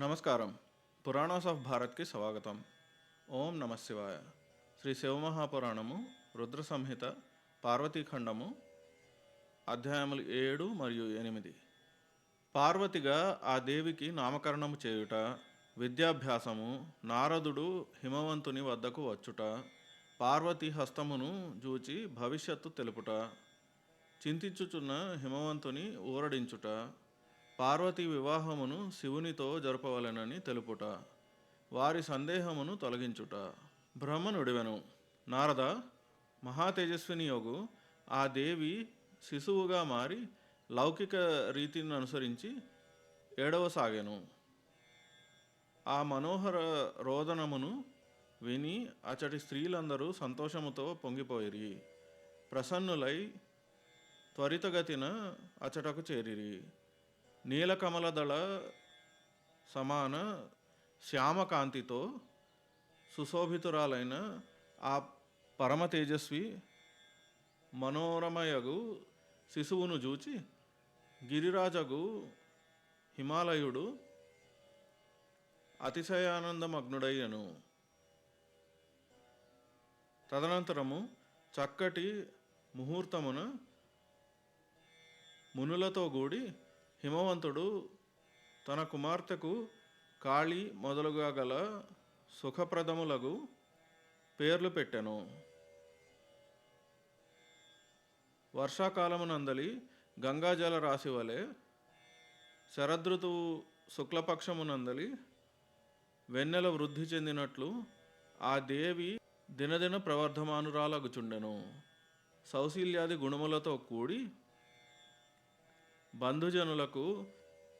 నమస్కారం. పురాణాస్ ఆఫ్ భారత్కి స్వాగతం. ఓం నమ శివాయ. శ్రీ శివమహాపురాణము రుద్ర సంహిత పార్వతీఖండము అధ్యాయములు ఏడు మరియు ఎనిమిది. పార్వతిగా ఆ దేవికి నామకరణము చేయుట విద్యాభ్యాసము నారదుడు హిమవంతుని వద్దకు వచ్చుట పార్వతి హస్తమును జూచి భవిష్యత్తు తెలుపుట చింతించుచున్న హిమవంతుని ఊరడించుట పార్వతి వివాహమును శివునితో జరపవలెనని తెలుపుట వారి సందేహమును తొలగించుట. బ్రహ్మనుడివెను. నారద మహాతేజస్విని యోగు ఆ దేవి శిశువుగా మారి లౌకిక రీతిని అనుసరించి ఏడవసాగాను. ఆ మనోహర రోదనమును విని అచటి స్త్రీలందరూ సంతోషముతో పొంగిపోయిరి. ప్రసన్నులై త్వరితగతిన అచటకు చేరిరి. నీలకమలదళ సమాన శ్యామకాంతితో సుశోభితురాలైన ఆ పరమ తేజస్వి మనోరమయగు శిశువును చూచి గిరిరాజగు హిమాలయుడు అతిశయానందమగ్నుడయ్యను. తదనంతరము చక్కటి ముహూర్తమున మునులతో కూడి హిమవంతుడు తన కుమార్తెకు కాళీ మొదలుగా గల సుఖప్రదములగు పేర్లు పెట్టెను. వర్షాకాలమునందలి గంగాజల రాశి వలె శరదృతువు శుక్లపక్షమునందలి వెన్నెల వృద్ధి చెందినట్లు ఆ దేవి దినదిన ప్రవర్ధమానురాలగుచుండెను. సౌశీల్యాది గుణములతో కూడి బంధుజనులకు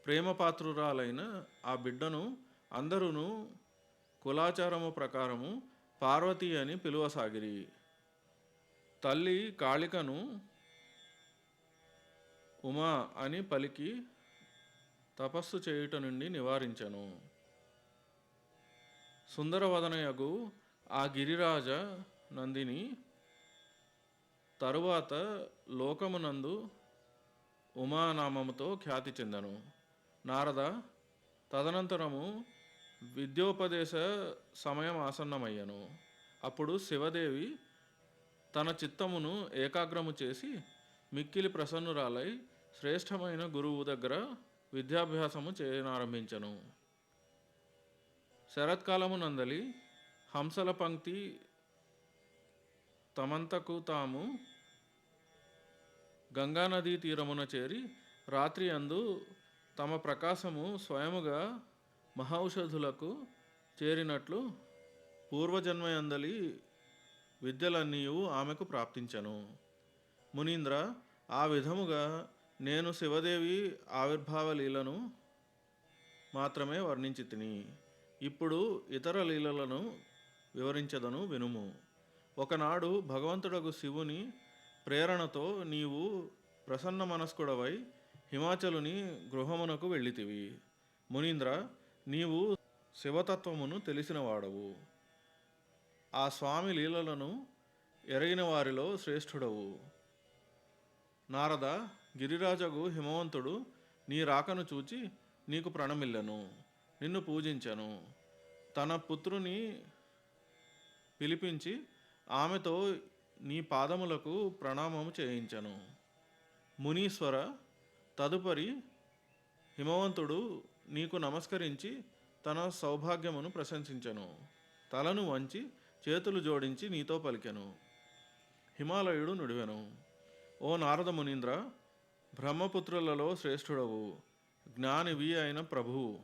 ప్రేమపాత్రురాలైన ఆ బిడ్డను అందరూ కులాచారము ప్రకారము పార్వతి అని పిలువసాగిరి. తల్లి కాళికను ఉమా అని పలికి తపస్సు చేయుట నుండి నివారించెను. సుందరవదనయగు ఆ గిరిరాజ నందిని తరువాత లోకమునందు ఉమానామముతో ఖ్యాతి చెందను. నారద తదనంతరము విద్యోపదేశ సమయం ఆసన్నమయ్యను. అప్పుడు శివదేవి తన చిత్తమును ఏకాగ్రము చేసి మిక్కిలి ప్రసన్నురాలై శ్రేష్టమైన గురువు దగ్గర విద్యాభ్యాసము చేయనారంభించను. శరత్కాలము నందలి హంసల పంక్తి తమంతకు తాము గంగానదీ తీరమున చేరి రాత్రి అందు తమ ప్రకాశము స్వయముగా మహౌషధులకు చేరినట్లు పూర్వజన్మయందలి విద్యలన్నీ ఆమెకు ప్రాప్తించను. మునీంద్ర ఆ విధముగా నేను శివదేవి ఆవిర్భావ లీలను మాత్రమే వర్ణించి తిని ఇప్పుడు ఇతర లీలలను వివరించదను వినుము. ఒకనాడు భగవంతుడకు శివుని ప్రేరణతో నీవు ప్రసన్న మనస్కుడవై హిమాచలుని గృహమునకు వెళ్ళితివి. మునీంద్ర నీవు శివతత్వమును తెలిసినవాడవు. ఆ స్వామి లీలలను ఎరగిన వారిలో శ్రేష్ఠుడవు. నారద గిరిరాజగు హిమవంతుడు నీ రాకను చూచి నీకు ప్రణమిల్లను నిన్ను పూజించను. తన పుత్రుని పిలిపించి ఆమెతో నీ పాదములకు ప్రణామము చేయించను. మునీశ్వర తదుపరి హిమవంతుడు నీకు నమస్కరించి తన సౌభాగ్యమును ప్రశంసించను. తలను వంచి చేతులు జోడించి నీతో పలికెను. హిమాలయుడు నుడివెను. ఓ నారద మునీంద్ర బ్రహ్మపుత్రులలో శ్రేష్ఠుడవు. జ్ఞానివి అయిన ప్రభువు.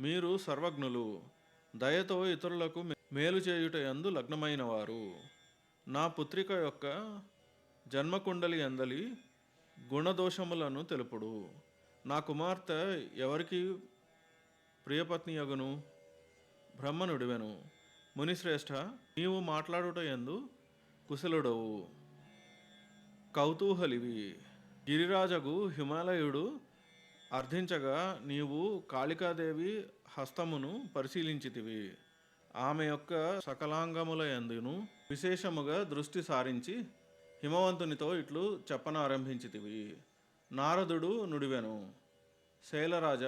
మీరు సర్వజ్ఞులు. దయతో ఇతరులకు మేలు చేయుట యందు లగ్నమైనవారు. నా పుత్రిక యొక్క జన్మకుండలి అందలి గుణదోషములను తెలుపుడు. నా కుమార్తె ఎవరికి ప్రియపత్ని యగును బ్రహ్మనుడివెను. మునిశ్రేష్ఠ నీవు మాట్లాడుట ఎందు కుశలుడవు. కౌతూహలివి. గిరిరాజగు హిమాలయుడు అర్థించగా నీవు కాళికాదేవి హస్తమును పరిశీలించితివి. ఆమె యొక్క సకలాంగముల యందును విశేషముగా దృష్టి సారించి హిమవంతునితో ఇట్లు చెప్పనారంభించితివి. నారదుడు నుడివెను. శైలరాజ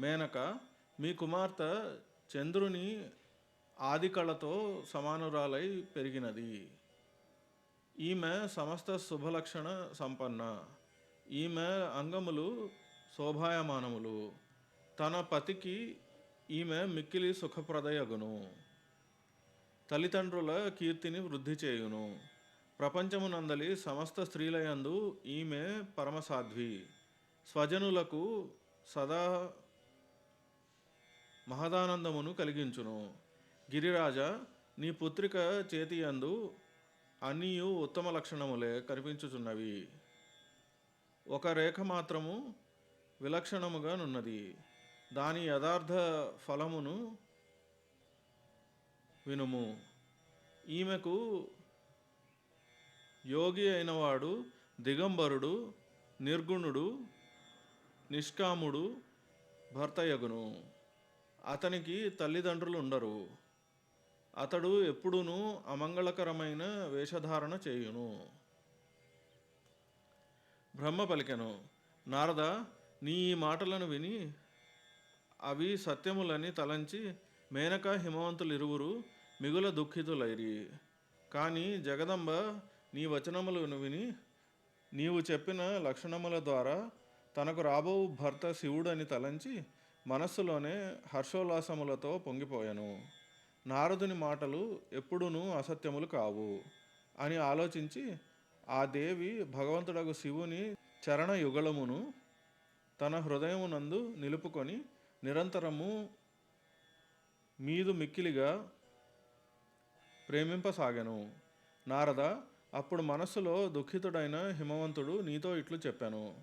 మేనక మీ కుమార్తె చంద్రుని ఆదికళతో సమానురాలై పెరిగినది. ఈమె సమస్త శుభలక్షణ సంపన్న. ఈమె అంగములు శోభాయమానములు. తన పతికి ఈమె మిక్కిలి సుఖప్రదయగును. తల్లిదండ్రుల కీర్తిని వృద్ధి చేయును. ప్రపంచమునందలి సమస్త స్త్రీలయందు ఈమె పరమసాధ్వి. స్వజనులకు సదా మహదానందమును కలిగించును. గిరిరాజ నీ పుత్రిక చేతియందు అన్నీయు ఉత్తమ లక్షణములే కనిపించుచున్నవి. ఒక రేఖ మాత్రము విలక్షణముగా నున్నది. దాని యథార్థ ఫలమును వినుము. ఈమెకు యోగి అయినవాడు దిగంబరుడు నిర్గుణుడు నిష్కాముడు భర్తయగును అతనికి తల్లిదండ్రులు ఉండరు. అతడు ఎప్పుడూనూ అమంగళకరమైన వేషధారణ చేయును. బ్రహ్మ పలికెను నారద నీ ఈ మాటలను విని అవి సత్యములని తలంచి మేనక హిమవంతులిరువురు మిగుల దుఃఖితులైరి. కానీ జగదంబ నీ వచనములను విని నీవు చెప్పిన లక్షణముల ద్వారా తనకు రాబో భర్త శివుడని తలంచి మనస్సులోనే హర్షోల్లాసములతో పొంగిపోయాను. నారదుని మాటలు ఎప్పుడునూ అసత్యములు కావు అని ఆలోచించి ఆ దేవి భగవంతుడకు శివుని చరణ యుగళమును తన హృదయమునందు నిలుపుకొని నిరంతరము మీదు మిక్కిలిగా ప్రేమింపసాగాను. నారద అప్పుడు మనస్సులో దుఃఖితుడైన హిమవంతుడు నీతో ఇట్లు చెప్పాను.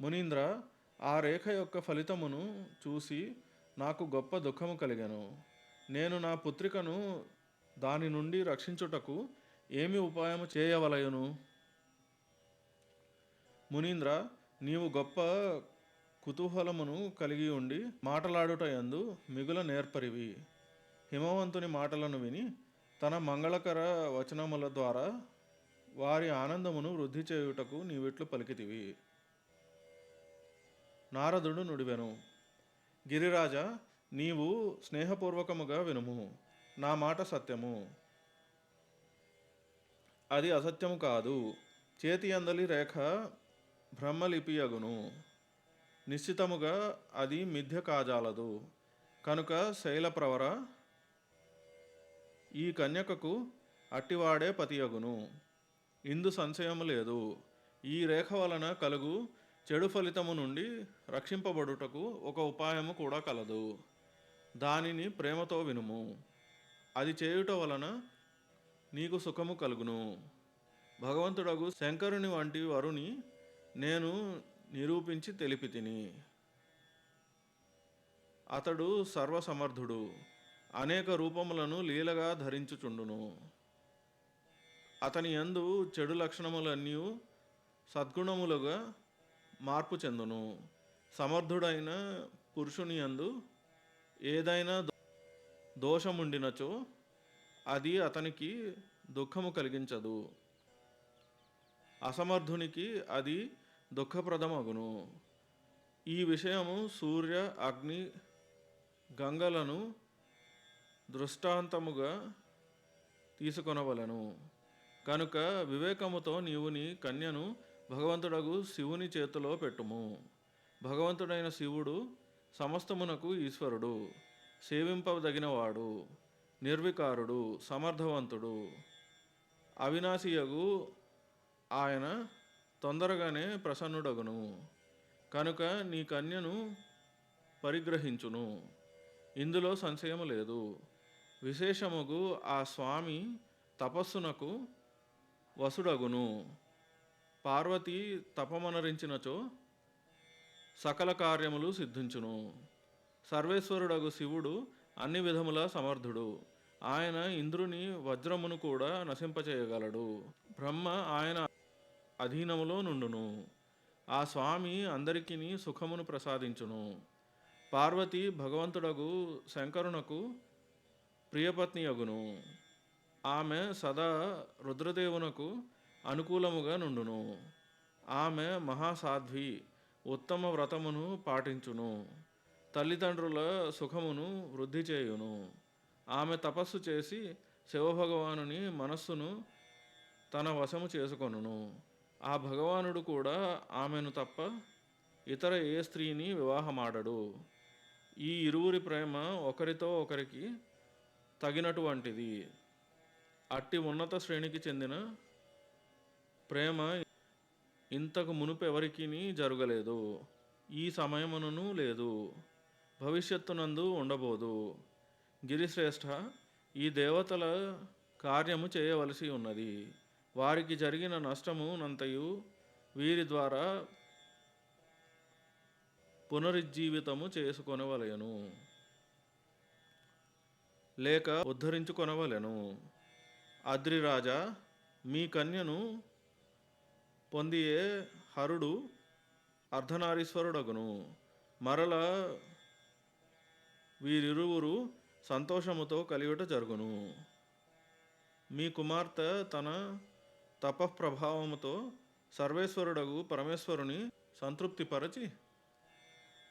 మునీంద్ర ఆ రేఖ యొక్క ఫలితమును చూసి నాకు గొప్ప దుఃఖము కలిగాను. నేను నా పుత్రికను దాని నుండి రక్షించుటకు ఏమి ఉపాయము చేయవలయను? మునీంద్ర నీవు గొప్ప కుతూహలమును కలిగి ఉండి మాటలాడుట యందు మిగుల నేర్పరివి. హిమవంతుని మాటలను విని తన మంగళకర వచనముల ద్వారా వారి ఆనందమును వృద్ధి చేయుటకు నీవిట్లు పలికితివి. నారదుడు నుడివెను. గిరిరాజ నీవు స్నేహపూర్వకముగా వినుము. నా మాట సత్యము. అది అసత్యము కాదు. చేతి అందలి రేఖ బ్రహ్మలిపియగును నిశ్చితముగా అది మిథ్య కాజాలదు. కనుక శైలప్రవర ఈ కన్యకకు అట్టివాడే పతియగును. ఇందు సంశయము లేదు. ఈ రేఖ వలన కలుగు చెడు ఫలితము నుండి రక్షింపబడుటకు ఒక ఉపాయము కూడా కలదు. దానిని ప్రేమతో వినుము. అది చేయుట వలన నీకు సుఖము కలుగును. భగవంతుడగు శంకరుని వంటి వరుని నేను నిరూపించి తెలిపి తిని. అతడు సర్వసమర్థుడు అనేక రూపములను లీలగా ధరించుచుండును. అతని యందు చెడు లక్షణములన్నీ సద్గుణములుగా మార్పు చెందును. సమర్థుడైన పురుషుని యందు ఏదైనా దోషముండినచో అది అతనికి దుఃఖము కలిగించదు. అసమర్థునికి అది దుఃఖప్రదమగును. ఈ విషయము సూర్య అగ్ని గంగలను దృష్టాంతముగా తీసుకొనవలెను. కనుక వివేకముతో నీవు నీ కన్యను భగవంతుడగు శివుని చేతిలో పెట్టుము. భగవంతుడైన శివుడు సమస్తమునకు ఈశ్వరుడు సేవింపదగినవాడు నిర్వికారుడు సమర్థవంతుడు. అవినాశియగు ఆయన తొందరగానే ప్రసన్నుడగును. కనుక నీ కన్యను పరిగ్రహించును. ఇందులో సంశయము లేదు. విశేషముగు ఆ స్వామి తపస్సునకు వసుడగును. పార్వతి తపమనరించినచో సకల కార్యములు సిద్ధించును. సర్వేశ్వరుడగు శివుడు అన్ని విధముల సమర్థుడు. ఆయన ఇంద్రుని వజ్రమును కూడా నశింపచేయగలడు. బ్రహ్మ ఆయన అధీనములో నుండును. ఆ స్వామి అందరికీ సుఖమును ప్రసాదించును. పార్వతి భగవంతుడగు శంకరునకు ప్రియపత్ని అగును ఆమె సదా రుద్రదేవునకు అనుకూలముగా నుండును. ఆమె మహాసాధ్వి ఉత్తమ వ్రతమును పాటించును. తల్లిదండ్రుల సుఖమును వృద్ధి చేయును. ఆమె తపస్సు చేసి శివభగవానుని మనస్సును తన వశము చేసుకొనును. ఆ భగవానుడు కూడా ఆమెను తప్ప ఇతర ఏ స్త్రీని వివాహమాడడు. ఈ ఇరువురి ప్రేమ ఒకరితో ఒకరికి తగినటువంటిది. అట్టి ఉన్నత శ్రేణికి చెందిన ప్రేమ ఇంతకు మునుపు ఎవరికి జరగలేదు. ఈ సమయమునను లేదు. భవిష్యత్తునందు ఉండబోదు. గిరిశ్రేష్ఠ ఈ దేవతల కార్యము చేయవలసి ఉన్నది. వారికి జరిగిన నష్టము నంతయు వీరి ద్వారా పునరుజ్జీవితము చేసుకొనవలెను. లేక ఉద్ధరించుకొనవలెను. అద్రిరాజా మీ కన్యను పొందియే హరుడు అర్ధనారీశ్వరుడగును. మరల వీరిరువురు సంతోషముతో కలియుట జరుగును. మీ కుమార్తె తన తపఃప్రభావముతో సర్వేశ్వరుడగు పరమేశ్వరుని సంతృప్తిపరచి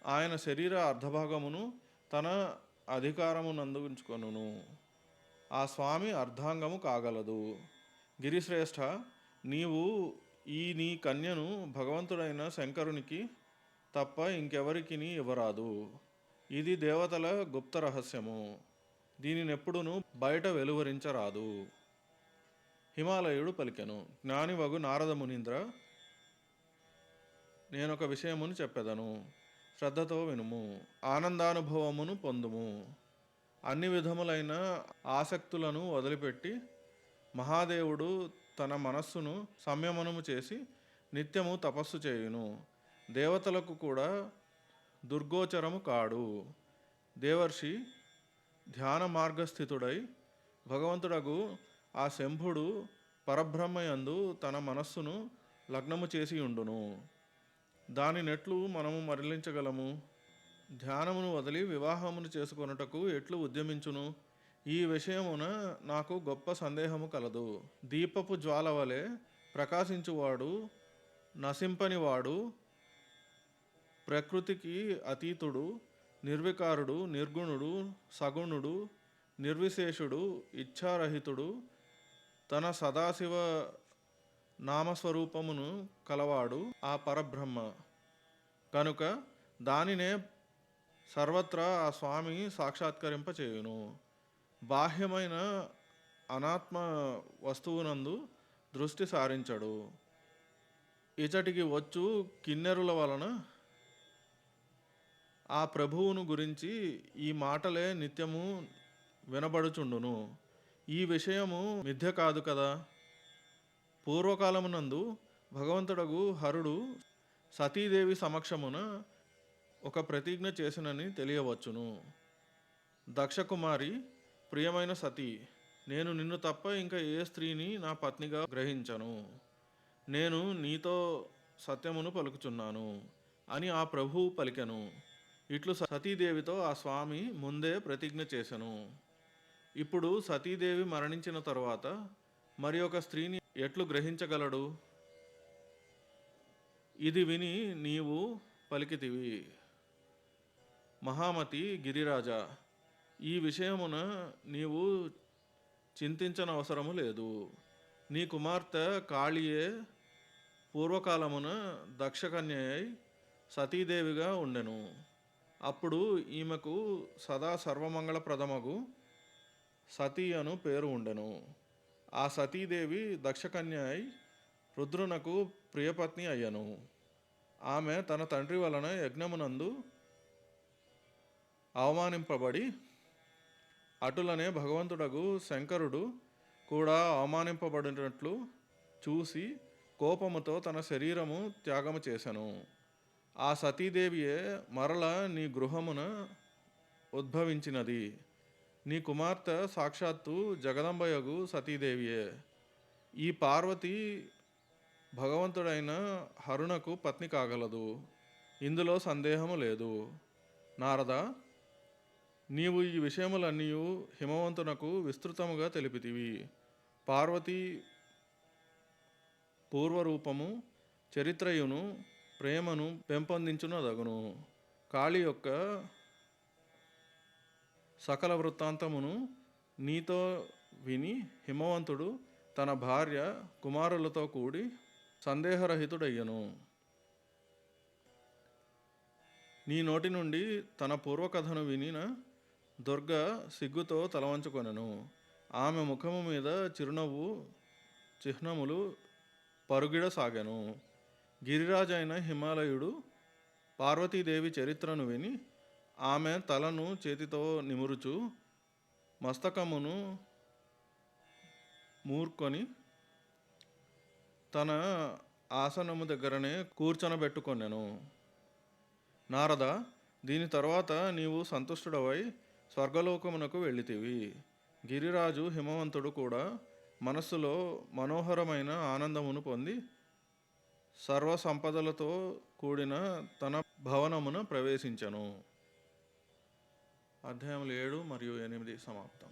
ఆయన శరీర అర్ధభాగమును తన అధికారమునందుంచుకొనును ఆ స్వామి అర్ధాంగము కాగలదు. గిరిశ్రేష్ఠ నీవు ఈ నీ కన్యను భగవంతుడైన శంకరునికి తప్ప ఇంకెవరికి ఇవ్వరాదు. ఇది దేవతల గుప్త రహస్యము. దీనినెప్పుడును బయట వెలువరించరాదు. హిమాలయుడు పలికెను జ్ఞానివగు నారద మునీంద్ర నేనొక విషయమును చెప్పెదను శ్రద్ధతో వినుము ఆనందానుభవమును పొందుము. అన్ని విధములైన ఆసక్తులను వదిలిపెట్టి మహాదేవుడు తన మనస్సును సంయమనము చేసి నిత్యము తపస్సు చేయును. దేవతలకు కూడా దుర్గోచరము కాడు. దేవర్షి ధ్యాన మార్గస్థితుడై భగవంతుడగు ఆ శంభుడు పరబ్రహ్మయందు తన మనస్సును లగ్నము చేసి ఉండును. దాని నెట్లు మనము మరలించగలము. ధ్యానమును వదిలి వివాహమును చేసుకొనుటకు ఎట్లు ఉద్యమించును? ఈ విషయమున నాకు గొప్ప సందేహము కలదు. దీపపు జ్వాల వలె ప్రకాశించువాడు నశింపనివాడు ప్రకృతికి అతీతుడు నిర్వికారుడు నిర్గుణుడు సగుణుడు నిర్విశేషుడు ఇచ్ఛారహితుడు తన సదాశివ నామస్వరూపమును కలవాడు ఆ పరబ్రహ్మ. కనుక దానినే సర్వత్రా ఆ స్వామి సాక్షాత్కరింపచేయును. బాహ్యమైన అనాత్మ వస్తువునందు దృష్టి సారించడు. ఇచటికి వచ్చు కిన్నెరుల వలన ఆ ప్రభువును గురించి ఈ మాటలే నిత్యము వినబడుచుండును. ఈ విషయము మిథ్య కాదు కదా. పూర్వకాలమునందు భగవంతుడగు హరుడు సతీదేవి సమక్షమున ఒక ప్రతిజ్ఞ చేసినని తెలియవచ్చును. దక్షకుమారి ప్రియమైన సతీ నేను నిన్ను తప్ప ఇంకా ఏ స్త్రీని నా పత్నిగా గ్రహించను. నేను నీతో సత్యమును పలుకుచున్నాను అని ఆ ప్రభువు పలికెను. ఇట్లు సతీదేవితో ఆ స్వామి ముందే ప్రతిజ్ఞ చేశను ఇప్పుడు సతీదేవి మరణించిన తరువాత మరి ఒక స్త్రీని ఎట్లు గ్రహించగలడు? ఇది విని నీవు పలికితివి. మహామతి గిరిరాజా ఈ విషయమున నీవు చింతించనవసరము లేదు. నీ కుమార్తె కాళీయే పూర్వకాలమున దక్షకన్య అయి సతీదేవిగా ఉండెను. అప్పుడు ఈమెకు సదా సర్వమంగళప్రదమగు సతీ అను పేరు ఉండెను. ఆ సతీదేవి దక్షకన్య అయి రుద్రునకు ప్రియపత్ని అయ్యను. ఆమె తన తండ్రి వలన యజ్ఞమునందు అవమానింపబడి అటులనే భగవంతుడగు శంకరుడు కూడా అవమానింపబడినట్లు చూసి కోపముతో తన శరీరము త్యాగము చేశాను ఆ సతీదేవియే మరల నీ గృహమున ఉద్భవించినది. నీ కుమార్తె సాక్షాత్తు జగదంబయగు సతీదేవియే. ఈ పార్వతి భగవంతుడైన హరుణకు పత్ని కాగలదు. ఇందులో సందేహము లేదు. నారద నీవు ఈ విషయములన్నీ హిమవంతునకు విస్తృతముగా తెలిపితివి. పార్వతి పూర్వరూపము చరిత్రయును ప్రేమను పెంపొందించునదగును. కాళి యొక్క సకల వృత్తాంతమును నీతో విని హిమవంతుడు తన భార్య కుమారులతో కూడి సందేహరహితుడయ్యను. నీ నోటి నుండి తన పూర్వకథను వినిన దుర్గ సిగ్గుతో తలవంచుకొనెను. ఆమె ముఖము మీద చిరునవ్వు చిహ్నములు పరుగిడసాగాను. గిరిరాజైన హిమాలయుడు పార్వతీదేవి చరిత్రను విని ఆమె తలను చేతితో నిమురుచు మస్తకమును మూర్కొని తన ఆసనము దగ్గరనే కూర్చొనబెట్టుకొనెను. నారద దీని తర్వాత నీవు సంతుష్టుడవై స్వర్గలోకమునకు వెళ్ళితివి. గిరిరాజు హిమవంతుడు కూడా మనస్సులో మనోహరమైన ఆనందమును పొంది సర్వ సంపదలతో కూడిన తన భవనమున ప్రవేశించను. అధ్యాయములు ఏడు మరియు ఎనిమిది సమాప్తం.